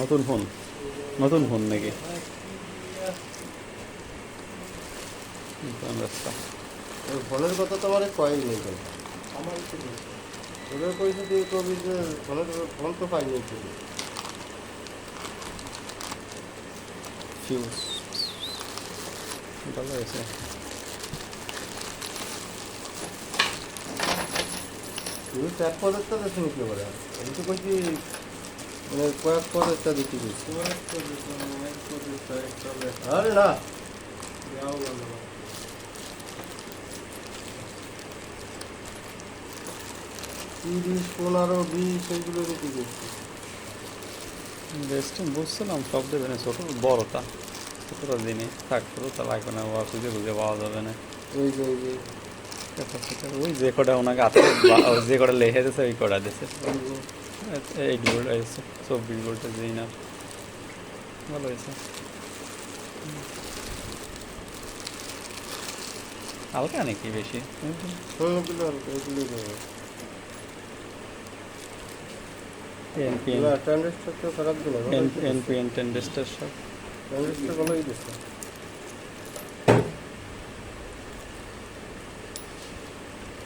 নতুন ফোন নতুন ফোন নাকি? রাস্তা। ফোনের কথা তো আমার কয়েক নেই কেন ওদের পয়সা দিয়ে কবি ফোনের ফোন তো পাইনি ফিউজ ভালো হয়েছে। তুই চার তো কি বলে আমি তো কইছি মানে কয়েক দিচ্ছি আরে না। তিরিশ পনেরো বিশ এইগুলো দিচ্ছি বেস্ট বুঝছিলাম সব দেবে না ছোটো বড়টা। ছোটোটা দিনে থাক ছোটোটা লাগবে না বা খুঁজে খুঁজে পাওয়া যাবে না। ওই যে ওই যে। ওই যে কটা ওনাকে ও যে কটা লেখে দিয়েছে ওই কটা দিয়েছে এইট ভোল্ট এসেছে চব্বিশ ভোল্টের যেই না ভালো হয়েছে। হালকা নাকি বেশি? এনপিএন না তো খারাপ দিল এনপিএন টেন্ডেস্টার সব। ট্রানজিস্টার ভালোই দিচ্ছে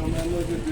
Oh, my Lord.